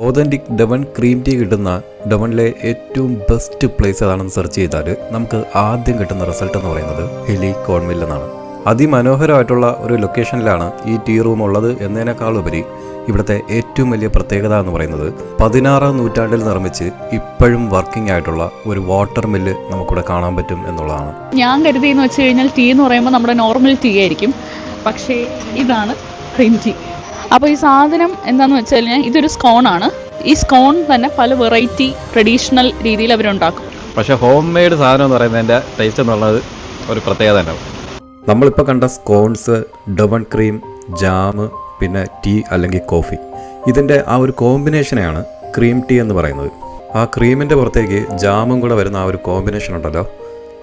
Authentic ഡവൺ cream tea കിട്ടുന്ന ഡവണിലെ ഏറ്റവും best place ഏതാണെന്ന് സെർച്ച് ചെയ്താൽ നമുക്ക് ആദ്യം കിട്ടുന്ന റിസൾട്ട് എന്ന് പറയുന്നത് ഹിലി കോൺവിൽ എന്നാണ്. അതിമനോഹരമായിട്ടുള്ള ഒരു ലൊക്കേഷനിലാണ് ഈ ടീ റൂം ഉള്ളത് എന്നതിനേക്കാളുപരി ഇവിടുത്തെ ഏറ്റവും വലിയ പ്രത്യേകത എന്ന് പറയുന്നത് പതിനാറാം നൂറ്റാണ്ടിൽ നിർമ്മിച്ച് ഇപ്പോഴും വർക്കിംഗ് ആയിട്ടുള്ള ഒരു വാട്ടർ മില്ല് നമുക്കിവിടെ കാണാൻ പറ്റും എന്നുള്ളതാണ്. ഞാൻ കരുതിയെന്ന് വെച്ച് കഴിഞ്ഞാൽ ടീ എന്ന് പറയുമ്പോൾ നമ്മുടെ നോർമൽ ടീ ആയിരിക്കും. പക്ഷേ ഇതാണ് ക്രീം ടീ അപ്പോൾ ഈ സാധനം എന്താണെന്ന് വെച്ച് കഴിഞ്ഞാൽ ഇതൊരു സ്കോൺ ആണ്. ഈ സ്കോൺ തന്നെ പല വെറൈറ്റി ട്രഡീഷണൽ രീതിയിൽ അവരുണ്ടാക്കും. പക്ഷേ ഹോം മെയ്ഡ് സാധനം എന്ന് പറയുന്നതിന്റെ ടേസ്റ്റ് എന്നുള്ളത് ഒരു പ്രത്യേകത തന്നെ. നമ്മളിപ്പോൾ കണ്ട സ്കോൺസ് ഡബൺ ക്രീം ജാം പിന്നെ ടീ അല്ലെങ്കിൽ കോഫി ഇതിന്റെ ആ ഒരു കോമ്പിനേഷനെയാണ് ക്രീം ടീ എന്ന് പറയുന്നത്. ആ ക്രീമിന്റെ പുറത്തേക്ക് ജാമും കൂടെ വരുന്ന ആ ഒരു കോമ്പിനേഷൻ ഉണ്ടല്ലോ.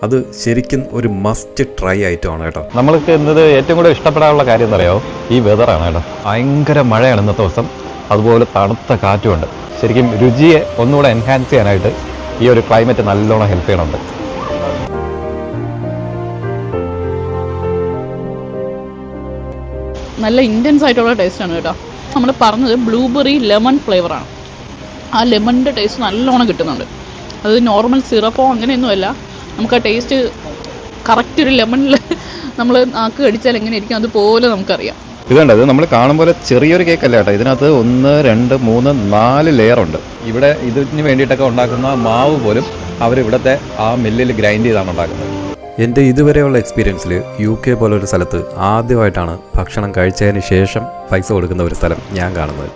അത് ശരിക്കും ഒരു മസ്റ്റ് ട്രൈ ഐറ്റമാണ് കേട്ടോ. നമ്മൾക്ക് ഇന്നത് ഏറ്റവും കൂടുതൽ ഇഷ്ടപ്പെടാനുള്ള കാര്യം എന്നറിയോ ഈ വെതറാണ് കേട്ടോ. ഭയങ്കര മഴയാണ് ഇന്നത്തെ ദിവസം. അതുപോലെ തണുത്ത കാറ്റുമുണ്ട്. ശരിക്കും രുചിയെ ഒന്നുകൂടെ എൻഹാൻസ് ചെയ്യാനായിട്ട് ഈ ഒരു ക്ലൈമറ്റ് നല്ലോണം ഹെൽപ്പ് ചെയ്യണുണ്ട്. നല്ല ഇന്റൻസ് ആയിട്ടുള്ള ടേസ്റ്റാണ് കേട്ടോ. നമ്മൾ പറഞ്ഞത് ബ്ലൂബെറി ലെമൺ ഫ്ലേവറാണ് ആ ലെമണിന്റെ ടേസ്റ്റ് നല്ലോണം കിട്ടുന്നുണ്ട്. അത് നോർമൽ സിറപ്പോ അങ്ങനെയൊന്നുമല്ല. നമുക്ക് ആ ടേസ്റ്റ് കറക്റ്റ് ഒരു ലെമണിൽ നമ്മൾ നാക്ക് കടിച്ചാൽ എങ്ങനെ ഇരിക്കും അതുപോലെ നമുക്കറിയാം. ഇത് കണ്ടത് നമ്മൾ കാണും പോലെ ചെറിയൊരു കേക്ക് അല്ല കേട്ടോ. ഇതിനകത്ത് ഒന്ന് രണ്ട് മൂന്ന് നാല് ലെയർ ഉണ്ട്. ഇവിടെ ഇതിന് വേണ്ടിയിട്ടൊക്കെ ഉണ്ടാക്കുന്ന മാവ് പോലും അവർ ഇവിടുത്തെ ആ മില്ലിൽ ഗ്രൈൻഡ് ചെയ്താണ് ഉണ്ടാക്കുന്നത്. എന്റെ ഇതുവരെയുള്ള എക്സ്പീരിയൻസിൽ യു കെ പോലൊരു സ്ഥലത്ത് ആദ്യമായിട്ടാണ് ഭക്ഷണം കഴിച്ചതിന് ശേഷം പൈസ കൊടുക്കുന്ന ഒരു സ്ഥലം ഞാൻ കാണുന്നത്.